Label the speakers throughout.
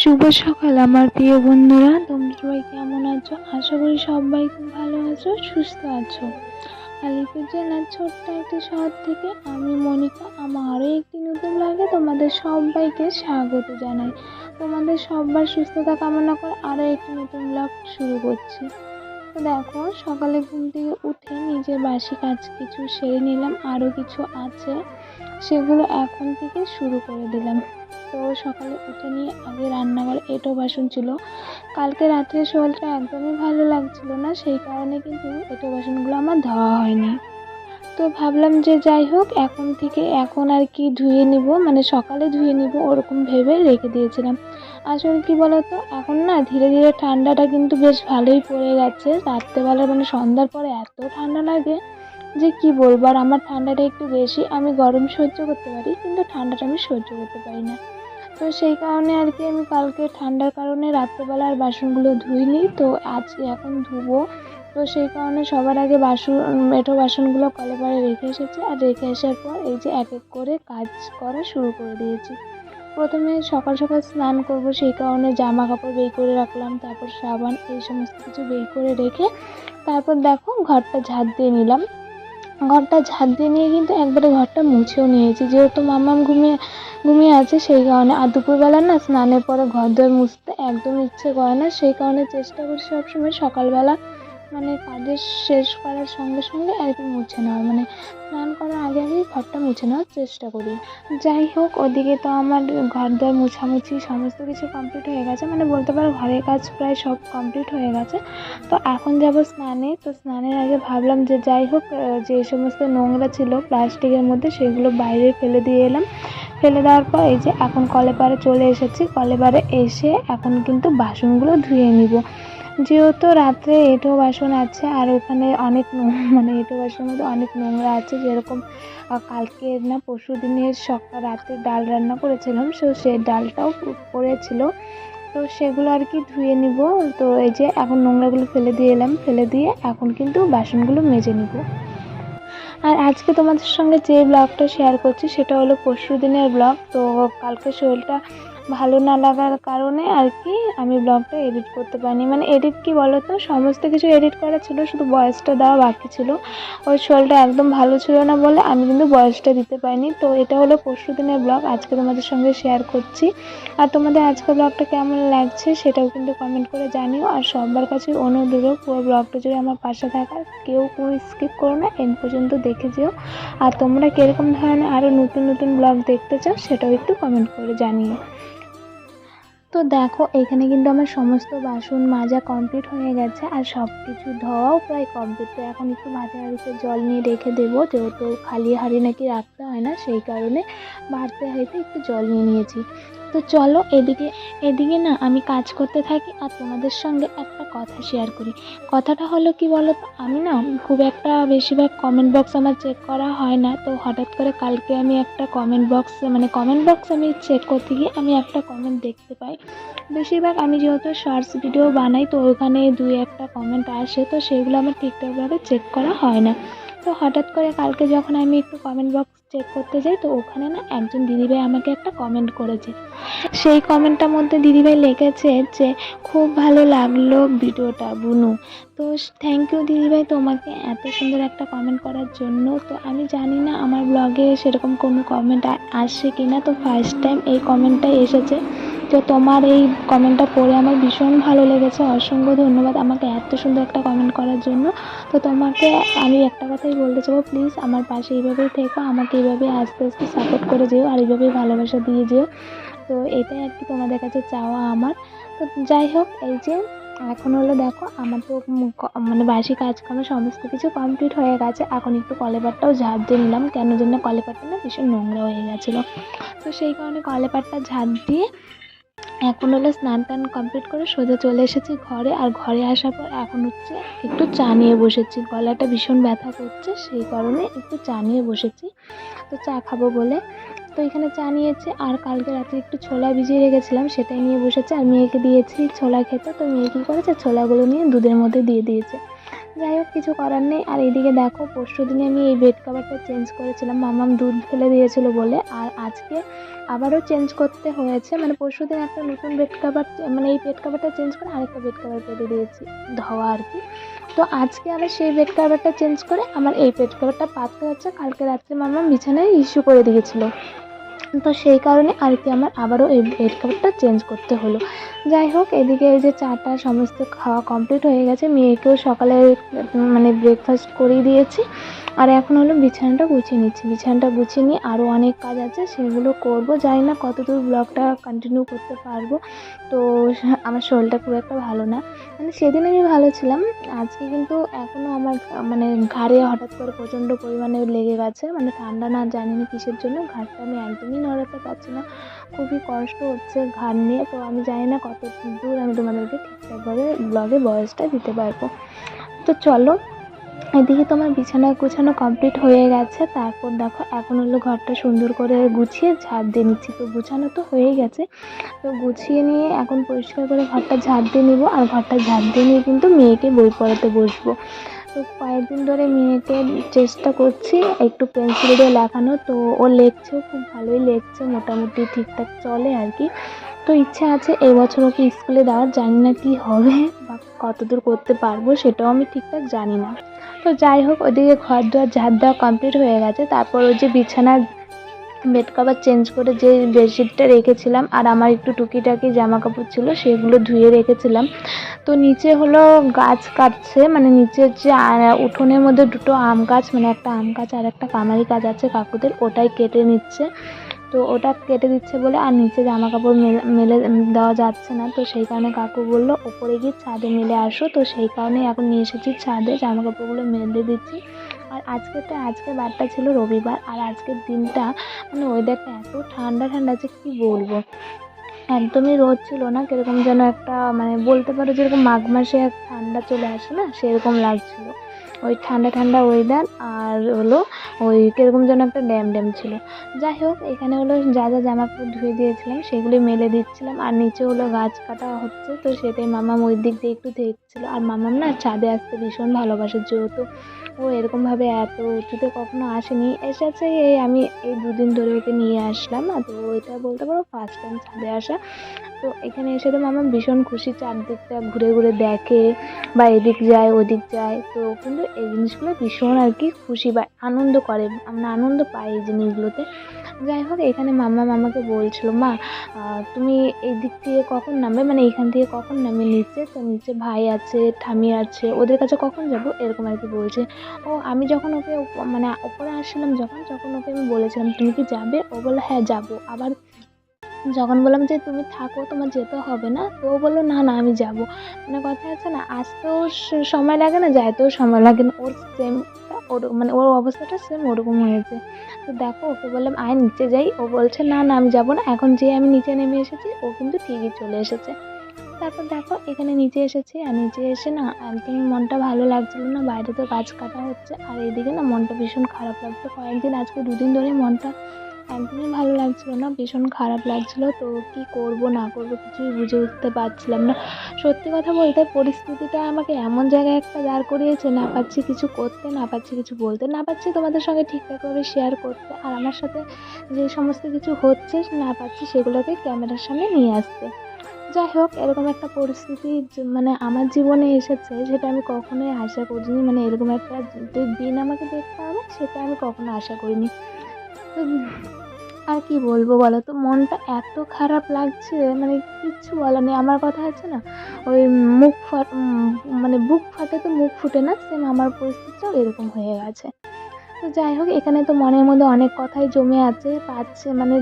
Speaker 1: শুভ সকাল আমার প্রিয় বন্ধুরা, তোমরা সবাই কেমন আছো? আশা করি সবাই খুব ভালো আছো, সুস্থ আছো। আলিপুর জেলার ছোট্ট একটি শহর থেকে আমি মনিকা, আমার আরও একটি নতুন লাগে তোমাদের সবাইকে স্বাগত জানাই। তোমাদের সবার সুস্থতা কামনা করে আরও একটি নতুন ব্লগ শুরু করছি। দেখো, সকালে ঘুম থেকে উঠে নিজের বাসি কাজ কিছু সেরে নিলাম, আরও কিছু আছে, সেগুলো এখন থেকে শুরু করে দিলাম। তো সকালে উঠে নিয়ে আগে রান্নাঘরে এঁটো বাসন ছিল। কালকে রাত্রে শরীরটা একদমই ভালো লাগছিল না, সেই কারণে কিন্তু এঁটো বাসনগুলো আমার ধোয়া হয়নি। তো ভাবলাম যে যাই হোক, এখন থেকে এখন আর কি ধুয়ে নিব মানে সকালে ধুয়ে নিব ওরকম ভেবে রেখে দিয়েছিলাম। আসলে কি বলতো, এখন না ধীরে ধীরে ঠান্ডাটা কিন্তু বেশ ভালোই পড়ে গেছে রাত্রেবেলা মানে সন্ধ্যার পরে এত ঠান্ডা লাগে যে কি বলব, আর আমার ঠান্ডাটা একটু বেশি, আমি গরম সহ্য করতে পারি, কিন্তু ঠান্ডাটা আমি সহ্য করতে পারি না। তো সেই কারণে আর কি আমি কালকে ঠান্ডার কারণে রাত্রেবেলা আর বাসনগুলো ধুইনি, তো আজকে এখন ধুবো। তো সেই কারণে সবার আগে বাসন, মেঠো বাসনগুলো কলে পাড়ে রেখে এসেছি, আর রেখে আসার পর এই যে এক এক করে কাজ করা শুরু করে দিয়েছি। প্রথমে সকাল সকাল স্নান করব, সেই কারণে জামা কাপড় বের করে রাখলাম, তারপর সাবান, এই সমস্ত কিছু বের করে রেখে তারপর দেখো ঘরটা ঝাড় দিয়ে নিলাম। ঘরটা ঝাঁট দিয়ে নিয়ে কিন্তু একবারে ঘরটা মুছেও নিয়েছি। যেহেতু মামাম ঘুমিয়ে ঘুমিয়ে আছে, সেই কারণে আর দুপুরবেলা না স্নানের পরে ঘর দোর মুছতে একদম ইচ্ছে করে না। সেই কারণে চেষ্টা করি সবসময় সকালবেলা মানে কাজের শেষ করার সঙ্গে সঙ্গে আর কি মুছে নেওয়া মানে স্নান করার আগে আগেই ঘরটা মুছে নেওয়ার চেষ্টা করি। যাই হোক, ওদিকে তো আমার ঘর দর মোছামুছি সমস্ত কিছু কমপ্লিট হয়ে গেছে মানে বলতে পারো ঘরের কাজ প্রায় সব কমপ্লিট হয়ে গেছে। তো এখন যাব স্নানে, তো স্নানের আগে ভাবলাম যে যাই হোক যে সমস্ত নোংরা ছিল প্লাস্টিকের মধ্যে সেগুলো বাইরে ফেলে দিয়ে এলাম। ফেলে দেওয়ার পর এই যে এখন কলেপারে চলে এসেছি, কলেপারে এসে এখন কিন্তু বাসনগুলো ধুয়ে নিব। যেহেতু রাত্রে এঁটো বাসন আছে, আর ওখানে অনেক মানে এঁটো বাসনের মধ্যে অনেক নোংরা আছে, যেরকম কালকে না পরশু দিনের সকাল রাতে ডাল রান্না করেছিলাম সো সেই ডালটাও পড়েছিল। তো সেগুলো আর কি ধুয়ে নিব, তো এই যে এখন নোংরাগুলো ফেলে দিয়ে এলাম, ফেলে দিয়ে এখন কিন্তু বাসনগুলো মেজে নিব। আর আজকে তোমাদের সঙ্গে যে ব্লগটা শেয়ার করছি, সেটা হলো পরশু দিনের ব্লগ, তো কালকে শরীরটা ভালো না লাগার কারণে আর কি আমি ব্লগটা এডিট করতে পারিনি। মানে এডিট কি বলো তো সমস্ত কিছু এডিট করা ছিল, শুধু বয়সটা দেওয়া বাকি ছিল। ওই শরীরটা একদম ভালো ছিল না বলে আমি কিন্তু বয়সটা দিতে পারিনি। তো এটা হলো পরশু দিনের ব্লগ আজকে তোমাদের সঙ্গে শেয়ার করছি। আর তোমাদের আজকে ব্লগটা কেমন লাগছে সেটাও কিন্তু কমেন্ট করে জানিও। আর সবার কাছে অনুরোধ, পুরো ব্লগটা যদি আমার পাশে থাকার কেউ কোনো স্কিপ করো না এন পর্যন্ত দেখে যেও। আর তোমরা কীরকম ধরনের আরও নতুন নতুন ব্লগ দেখতে চাও, সেটাও একটু কমেন্ট করে জানিও। তো দেখো, এখানে কিন্তু আমার সমস্ত বাসন মাজা কমপ্লিট হয়ে গেছে আর সব কিছু ধোয়াও প্রায় কমপ্লিট তো এখন একটু মাঝে হাঁড়িতে জল নিয়ে রেখে দেবো, যেহেতু খালি হাঁড়ি নাকি রাখতে হয় না, সেই কারণে ভাতে হাঁড়িতে একটু জল নিয়ে নিয়েছি। তো চলো এদিকে এদিকে না আমি কাজ করতে থাকি আর তোমাদের সঙ্গে একটা কথা শেয়ার করি। কথাটা হলো কি বলো তো আমি না খুব একটা বেশিরভাগ কমেন্ট বক্স আমার চেক করা হয় না। তো হঠাৎ করে কালকে আমি একটা কমেন্ট বক্স মানে কমেন্ট বক্স আমি চেক করতে গিয়ে আমি একটা কমেন্ট দেখতে পাই। বেশিরভাগ আমি যেহেতু শর্টস ভিডিও বানাই, তো ওখানে দুই একটা কমেন্ট আসে, তো সেগুলো আমার ঠিকঠাকভাবে চেক করা হয় না। তো হঠাৎ করে কালকে যখন আমি একটু কমেন্ট বক্স চেক করতে যাই, তো ওখানে না একজন দিদিভাই আমাকে একটা কমেন্ট করেছে। সেই কমেন্টটার মধ্যে দিদিভাই লিখেছে যে, খুব ভালো লাগল ভিডিওটা, বুনু। তো থ্যাংক ইউ দিদিভাই তোমাকে এত সুন্দর একটা কমেন্ট করার জন্য। তো আমি জানি না আমার ব্লগে সেরকম কোনো কমেন্ট আসছে কি না তো ফার্স্ট টাইম এই কমেন্টটাই এসেছে। তো তোমার এই কমেন্টটা পড়ে আমার ভীষণ ভালো লেগেছে। অসংখ্য ধন্যবাদ আমাকে এত সুন্দর একটা কমেন্ট করার জন্য। তো তোমাকে আমি একটা কথাই বলতে চাবো প্লিজ আমার পাশে এইভাবেই থেকো, আমাকে এইভাবে আস্তে আস্তে সাপোর্ট করে যেও আর এইভাবে ভালোবাসা দিয়ে যেও। তো এটাই আর কি তোমাদের কাছে চাওয়া আমার। তো যাই হোক, এই যে এখন হলো দেখো, আমার তো মানে বাসি কাজকর্ম সমস্ত কিছু কমপ্লিট হয়ে গেছে। এখন একটু কলেপাটটাও ঝাঁপ দিয়ে নিলাম, কেন জন্য কলেপাটটা না ভীষণ নোংরা হয়ে গেছিল। তো সেই কারণে কলেপাটটা ঝাঁপ দিয়ে এখন হলো স্নান টান কমপ্লিট করে সোজা চলে এসেছি ঘরে, আর ঘরে আসার পর এখন হচ্ছে একটু চা নিয়ে বসেছি। গলাটা ভীষণ ব্যথা করছে, সেই কারণে একটু চা নিয়ে বসেছি। তো চা খাব বলে তো এখানে চা নিয়েছে, আর কালকে রাতে একটু ছোলা ভিজিয়ে রেখেছিলাম, সেটাই নিয়ে বসেছে। আর মেয়েকে দিয়েছি ছোলা খেতে, তো মেয়ে কী করেছে? ছোলাগুলো নিয়ে দুধের মধ্যে দিয়ে দিয়েছে। যাই হোক, কিছু করার নেই। আর এদিকে দেখো, পরশু দিনে আমি এই বেড কভারটা চেঞ্জ করেছিলাম। মামাম দুধ ফেলে দিয়েছিল বলে। আর আজকে আবারও চেঞ্জ করতে হয়েছে। মানে পরশু দিন একটা নতুন বেড কভার মানে এই বেড কভারটা চেঞ্জ করে আরেকটা বেড কভার পেতে দিয়েছি, ধোয়া আর কি। তো আজকে আবার সেই বেড কভারটা চেঞ্জ করে আমার এই বেড কভারটা পাততে হচ্ছে। কালকে রাত্রে মামা বিছানায় ইস্যু করে দিয়েছিল। তো সেই কারণে আর কি আমার আবারও এই বেড কভারটা চেঞ্জ করতে হলো। যাই হোক, এদিকে এই যে চাটা সমস্ত খাওয়া কমপ্লিট হয়ে গেছে। মেয়েকেও সকালে মানে ব্রেকফাস্ট করিয়ে দিয়েছি। আর এখন হলো বিছানাটা গুছিয়ে নিচ্ছি। বিছানাটা গুছিয়ে নিয়ে আরও অনেক কাজ আছে, সেগুলো করব। জানি না কতদূর ব্লগটা কন্টিনিউ করতে পারব। তো আমার শরীরটা খুব একটা ভালো না। মানে সেদিন আমি ভালো ছিলাম। আজকে কিন্তু এখনও আমার মানে ঘাড়ে হঠাৎ করে প্রচণ্ড পরিমাণে লেগে গেছে। মানে ঠান্ডা না জানি না কিসের জন্য। ঘাড়টা আমি একদমই নড়াতে পারছি না। খুবই কষ্ট হচ্ছে ঘাড় নিয়ে। তো আমি জানি না কত দূর আমি তোমাদেরকে ঠিকঠাকভাবে ব্লগে বয়সটা দিতে পারব। তো চলো, এদিকে তোমার বিছানা গোছানো কমপ্লিট হয়ে গেছে। তারপর দেখো, এখন হলো ঘরটা সুন্দর করে গুছিয়ে ঝাড় দিয়ে নিচ্ছি। তো গুছানো তো হয়ে গেছে। তো গুছিয়ে নিয়ে এখন পরিষ্কার করে ঘরটা ঝাড় দিয়ে নিব। আর ঘরটা ঝাড় দিয়ে নিয়ে কিন্তু মেয়েকে বই পড়াতে বসবো। তো কয়েকদিন ধরে মেয়েকে চেষ্টা করছি একটু পেন্সিল দিয়ে লেখানো তো ও লেখছে, খুব ভালোই লেখছে, মোটামুটি ঠিকঠাক চলে আর কি। তো ইচ্ছে আছে এবছর ওকে স্কুলে দেওয়ার, জানি না কি হবে বা কতদূর করতে পারব সেটাও আমি ঠিকঠাক জানি না। তো যাই হোক, ওদিকে ঘর দুয়ার ঝাড় দেওয়া কমপ্লিট হয়ে গেছে, তারপর ওই যে বিছানার বেড কভার চেঞ্জ করে যে বেডশিটটা রেখেছিলাম আর আমার একটু টুকিটাকি জামা কাপড় ছিল সেগুলো ধুয়ে রেখেছিলাম। তো নিচে হলো গাছ কাটছে মানে নিচের যে উঠোনের মধ্যে দুটো আম গাছ মানে একটা আম গাছ আর একটা কামারি গাছ আছে কাকুদের, ওটাই কেটে নিচ্ছে। তো ওটা কেটে দিচ্ছে বলে আর নিচে জামা কাপড় মেলে মেলে দেওয়া যাচ্ছে না। তো সেই কারণে কাকু বলল, ওপরে গিয়ে ছাদে মেলে আসো। তো সেই কারণে এখন নিয়ে এসেছি ছাদে জামা কাপড়গুলো মেলে দিচ্ছি। আর আজকে তো আজকে বারটা ছিল রবিবার আর আজকের দিনটা মানে ওয়েদারটা এত ঠান্ডা ঠান্ডা যে কী বলব? একদমই রোদ ছিল না, কীরকম যেন একটা মানে বলতে পারো যেরকম মাঘ মাসে এক ঠান্ডা চলে আসে না, সেরকম লাগছিল। ওই ঠান্ডা ঠান্ডা ওয়েদার আর হলো ওই কীরকম যেন একটা ড্যাম ড্যাম ছিল। যাই হোক, এখানে হলো যা যা জামা কাপড় ধুয়ে দিয়েছিলাম, সেগুলি মেলে দিচ্ছিলাম, আর নিচে হলো গাছ কাটা হচ্ছে, তো সেটাই মামাম ওই দিক দিয়ে একটু দেখছিল। আর মামাম না ছাদে আসতে ভীষণ ভালোবাসে, যেহেতু ও এরকমভাবে এত উঁচুতে কখনো আসেনি। এসেছে এই আমি এই দুদিন ধরে ওকে নিয়ে আসলাম না তো এটা বলতে পারো ফার্স্ট টাইম ছাদে আসা। তো এখানে এসে তো মামা ভীষণ খুশি, চারদিকটা ঘুরে ঘুরে দেখে, বা এদিক যায়, ওদিক যায়। তো কিন্তু এই জিনিসগুলো ভীষণ আর কি খুশি বা আনন্দ করে। আমরা আনন্দ পাই এই জিনিসগুলোতে। যাই হোক, এখানে মাম্মা মামাকে বলছিল, মা তুমি এই দিক থেকে কখন নামবে? মানে এখান থেকে কখন নামবে? নিচে তো নিচে ভাই আছে ঠামি আছে, ওদের কাছে কখন যাব? এরকম আর কি বলছে। ও, আমি যখন ওকে মানে ওপরে আসছিলাম যখন যখন ওকে আমি বলেছিলাম, তুমি কি যাবে? ও বলল হ্যাঁ যাব। আবার যখন বললাম যে, তুমি থাকো, তোমার যেতে হবে না? তো বলল, না না, আমি যাব। মানে কথা আছে না আসতেও সময় লাগে না, যাইতেও সময় লাগে না। ওর সেম ওর মানে ওর অবস্থাটা সেম ওরকম হয়েছে। তো দেখো, ওকে বললাম, আয় নিচে যাই। ও বলছে, না না, আমি যাব না। এখন যে আমি নিচে নেমে এসেছি, ও কিন্তু ঠিকই চলে এসেছে। তারপর দেখো, এখানে নিচে এসেছি, আর নিচে এসে না, একদমই মনটা ভালো লাগছিল না, বাইরে তো গাছ কাটা হচ্ছে, আর এদিকে না মনটা ভীষণ খারাপ লাগতো কয়েকদিন আজকে দুদিন ধরে মনটা একদমই ভালো লাগছিল না, ভীষণ খারাপ লাগছিল। তো কি করব, না করব কিছুই বুঝে উঠতে পারছিলাম না। সত্যি কথা বলতে পরিস্থিতিটা আমাকে এমন জায়গায় একটা দাঁড় করিয়েছে, না পারছি কিছু করতে, না পারছি কিছু বলতে, না পারছি তোমাদের সঙ্গে ঠিকঠাকভাবে শেয়ার করতে আর আমার সাথে যে সমস্ত কিছু হচ্ছে, না পারছি সেগুলোকে ক্যামেরার সামনে নিয়ে আসতে। যাই হোক, এরকম একটা পরিস্থিতি মানে আমার জীবনে এসেছে যেটা আমি কখনোই আশা করিনি। মানে এরকম একটা দিন আমাকে দেখতে হবে, সেটা আমি কখনো আশা করিনি। তো আর কি বলব বলো তো? মনটা এত খারাপ লাগছে মানে কিচ্ছু বলার নেই। আমার কথা আছে না, ওই মুখ ফাট মানে বুক ফাটে তো মুখ ফুটে না সেম আমার পরিস্থিতিটাও এরকম হয়ে গেছে। তো যাই হোক, এখানে তো মনের মধ্যে অনেক কথাই জমে আছে, পাচ্ছে মানে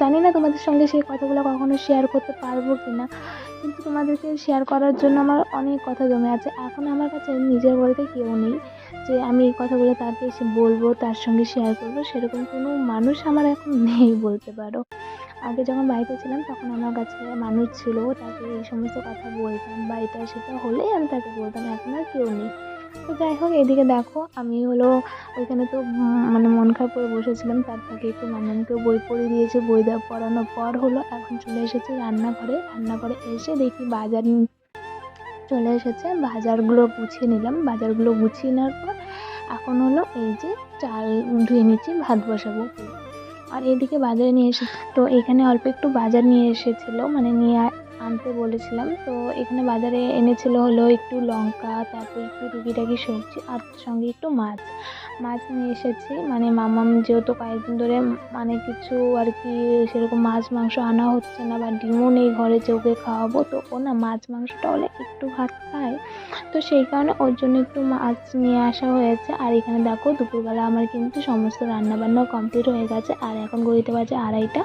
Speaker 1: জানি না তোমাদের সঙ্গে সেই কথাগুলো কখনো শেয়ার করতে পারব কি না কিন্তু তোমাদেরকে শেয়ার করার জন্য আমার অনেক কথা জমে আছে। এখন আমার কাছে নিজের বলতে কেউ নেই। যে আমি এই কথাগুলো তাকে এসে বলব, তার সঙ্গে শেয়ার করব, সেরকম কোনো মানুষ আমার এখন নেই বলতে পারো। আগে যখন বাড়িতে ছিলাম তখন আমার কাছে মানুষ ছিল, তাকে এই সমস্ত কথা বলতাম বা এটা সেটা হলেই আমি তাকে বলতাম, এখন আর কেউ নেই। তো যাই হোক, এদিকে দেখো, আমি হলো ওইখানে তো মানে মন খারাপ করে বসেছিলাম, তার ফাঁকে একটু মামামকেও বই পড়ে দিয়েছে, বই দেওয়া পড়ানোর পর হলো এখন চলে এসেছি রান্নাঘরে। রান্নাঘরে এসে দেখি বাজার চলে এসেছে। বাজারগুলো গুছিয়ে নিলাম। বাজারগুলো গুছিয়ে নেওয়ার পর এখন হলো এই যে চাল ধুয়ে নিচ্ছি, ভাত বসাবো। আর এদিকে বাজারে নিয়ে এসে, তো এখানে অল্প একটু বাজার নিয়ে এসেছিল মানে নিয়ে আনতে বলেছিলাম। তো এখানে বাজারে এনেছিল হলো একটু লঙ্কা, তারপর একটু টুকিটাকি সবজি, আর সঙ্গে একটু মাছ। মাছ নিয়ে এসেছি। মানে মামাম যেহেতু কয়েকদিন ধরে মানে কিছু আর কি সেরকম মাছ মাংস আনা হচ্ছে না বা ডিমও নেই ঘরে যে ওকে খাওয়াবো, তো ও না মাছ মাংসটা হলে একটু ভাত খায়। তো সেই কারণে ওর জন্য একটু মাছ নিয়ে আসা হয়েছে। আর এখানে দেখো দুপুরবেলা আমার কিন্তু সমস্ত রান্নাবান্না কমপ্লিট হয়ে গেছে। আর এখন গড়িতে বাজে আড়াইটা।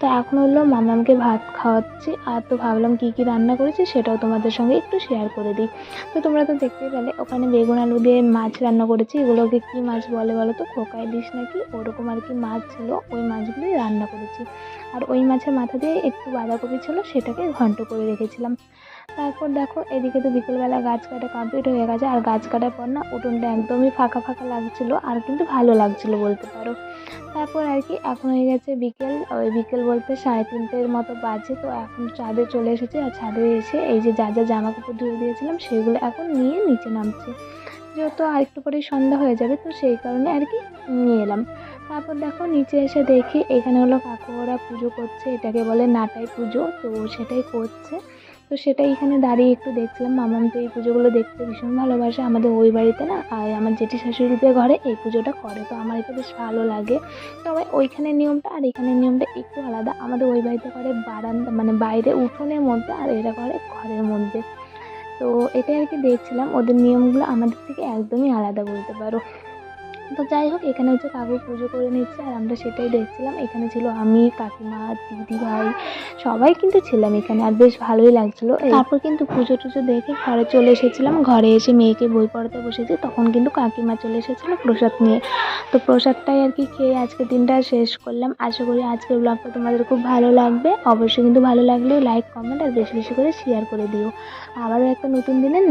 Speaker 1: তো এখন হলো মামামকে ভাত খাওয়াচ্ছি। আর তো ভাবলাম কী কী রান্না করেছি সেটাও তোমাদের সঙ্গে একটু শেয়ার করে দিই। তো তোমরা তো দেখতেই পেলে, ওখানে বেগুন আলু দিয়ে মাছ রান্না করেছি। এগুলোকে কী মাছ বলে বলো তো খোকা ইলিশ নাকি? ওরকম আর কি মাছ ছিল। ওই মাছগুলোই রান্না করেছি। আর ওই মাছের মাথা দিয়ে একটু বাঁধাকপি ছিল, সেটাকে ঘন্ট করে রেখেছিলাম। তারপর দেখো, এদিকে তো বিকেলবেলা গাছ কাটা কমপ্লিট হয়ে গেছে। আর গাছ কাটার পর না, উঠোনটা একদমই ফাঁকা ফাঁকা লাগছিল, আর কিন্তু ভালো লাগছিল বলতে পারো। তারপর আর কি, এখন হয়ে গেছে বিকেল। ওই বিকেল বলতে সাড়ে তিনটের মতো বাজে, তো এখন ছাদে চলে এসেছি। আর ছাদে এসে এই যে যা যা জামা কাপড় ধুয়ে দিয়েছিলাম, সেগুলো এখন নিয়ে নিচে নামছি। যেহেতু আর একটু পরেই সন্ধ্যা হয়ে যাবে, তো সেই কারণে আর কি নিয়ে এলাম। তারপর দেখো নিচে এসে দেখি এখানে হলো কাকুরা পুজো করছে, এটাকে বলে নাটাই পুজো, তো সেটাই করছে। তো সেটাই এখানে দাঁড়িয়ে একটু দেখছিলাম। মামাম তো এই পুজোগুলো দেখতে ভীষণ ভালোবাসে আমাদের ওই বাড়িতে না, আর আমার জেঠি শাশুড়িদের ঘরে এই পুজোটা করে, তো আমার এটা বেশ ভালো লাগে। তবে ওইখানের নিয়মটা আর এখানের নিয়মটা একটু আলাদা। আমাদের ওই বাড়িতে করে বারান্দা মানে বাইরে উঠোনের মধ্যে আর এরা করে ঘরের মধ্যে। তো এটাই আর কি দেখছিলাম। ওদের নিয়মগুলো আমাদের থেকে একদমই আলাদা বলতে পারো। তো যাই হোক, এখানে হচ্ছে কাকু পুজো করে নিচ্ছে আর আমরা সেটাই দেখছিলাম। এখানে ছিল আমি কাকিমা, দিদি ভাই, সবাই কিন্তু ছিলাম এখানে আর বেশ ভালোই লাগছিল। তারপর কিন্তু পুজো টুজো দেখে ঘরে চলে এসেছিলাম। ঘরে এসে মেয়েকে বই পড়াতে বসেছি। তখন কিন্তু কাকিমা চলে এসেছিল প্রসাদ নিয়ে। তো প্রসাদটাই আর কি খেয়ে আজকের দিনটা শেষ করলাম। আশা করি আজকের ব্লগটা তোমাদের খুব ভালো লাগবে। অবশ্যই কিন্তু ভালো লাগলে লাইক কমেন্ট আর বেশি বেশি করে শেয়ার করে দিও। আবারও একটা নতুন দিনের